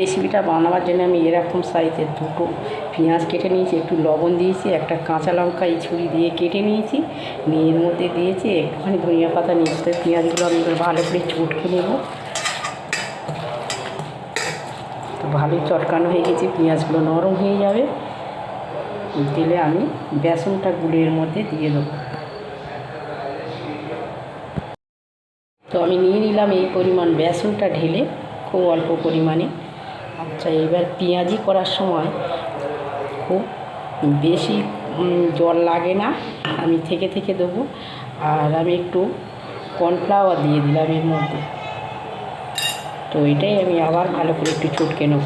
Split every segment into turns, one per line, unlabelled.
রেসিপিটা বানাবার জন্য আমি এরকম সাইজের দুটো পেঁয়াজ কেটে নিয়েছি, একটু লবণ দিয়েছি, একটা কাঁচা লঙ্কা, এই ছুরি দিয়ে কেটে নিয়েছি, নিয়ে এর মধ্যে দিয়েছি একটুখানি ধনিয়া পাতা, নিয়েছি। তো পেঁয়াজগুলো আমি ভালো করে চটকে নেব। তো ভালোই চটকানো হয়ে গেছে, পেঁয়াজগুলো নরম হয়ে যাবে। দিলে আমি বেসনটা গুলে এর মধ্যে দিয়ে দেবো। তো আমি নিয়ে নিলাম এই পরিমাণ বেসনটা ঢেলে, খুব অল্প পরিমাণে। আচ্ছা এবার পেঁয়াজি করার সময় খুব বেশি জল লাগে না। আমি থেকে থেকে দেবো। আর আমি একটু কর্নফ্লাওয়ার দিয়ে দিলাম এর মধ্যে। তো এটাই আমি আবার ভালো করে একটু চটকে নেব।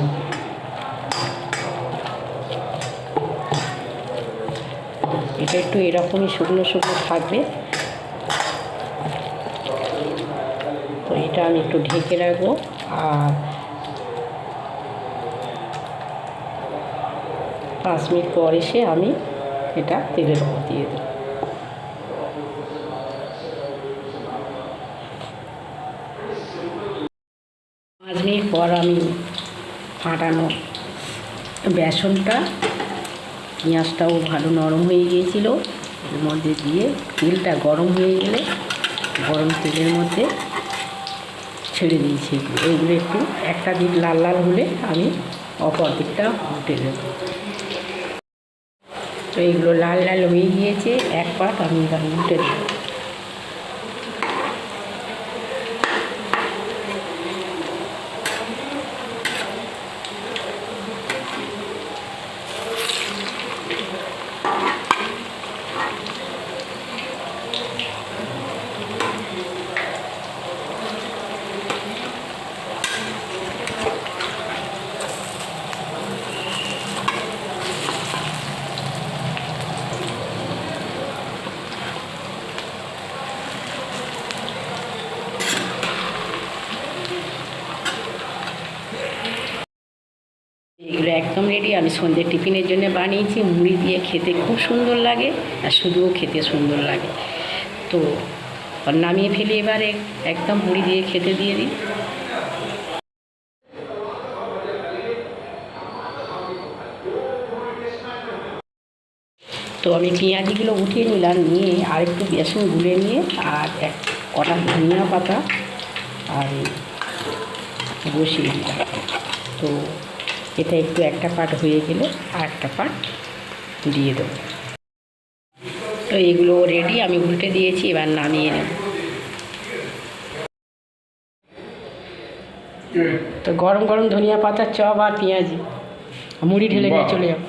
এটা একটু এরকমই শুকনো শুকনো থাকবে। তো এটা আমি একটু ঢেকে রাখব। আর পাঁচ মিনিট পর এসে আমি এটা তেলের ওপর দিয়ে দেবো পাঁচ মিনিট পর আমি ফাটানো বেসনটা, পেঁয়াজটাও ভালো নরম হয়ে গিয়েছিল। এর মধ্যে দিয়ে তেলটা গরম হয়ে গেলে গরম তেলের মধ্যে ছেড়ে দিয়েছি। এগুলো। একটু একটা দিক লাল লাল হলে আমি অপর দিকটা উল্টে দেব। তো এইগুলো লাল লাল হয়ে গিয়েছে এক পাট আমি এবার উল্টে দেব এগুলো একদম রেডি। আমি সন্ধ্যের টিফিনের জন্য বানিয়েছি, মুড়ি দিয়ে খেতে খুব সুন্দর লাগে আর শুধুও খেতে সুন্দর লাগে। তো নামিয়ে ফেলে এবারে, একদম মুড়ি দিয়ে খেতে দিয়ে দিই। তো আমি পেঁয়াজিগুলো উঠিয়ে নিলাম, নিয়ে আর একটু বেসন গুলে নিয়ে আর এক কটা ধনিয়া পাতা আর বসিয়ে দিলাম। তো এটা একটু একটা পাট হয়ে গেলে আর একটা পাট দিয়ে দেবো। তো এইগুলো রেডি আমি উল্টে দিয়েছি এবার নামিয়ে নেব। তো গরম গরম ধনিয়া পাতার চপ আর পেঁয়াজি। মুড়ি ঢেলে নিয়ে চলে যাব।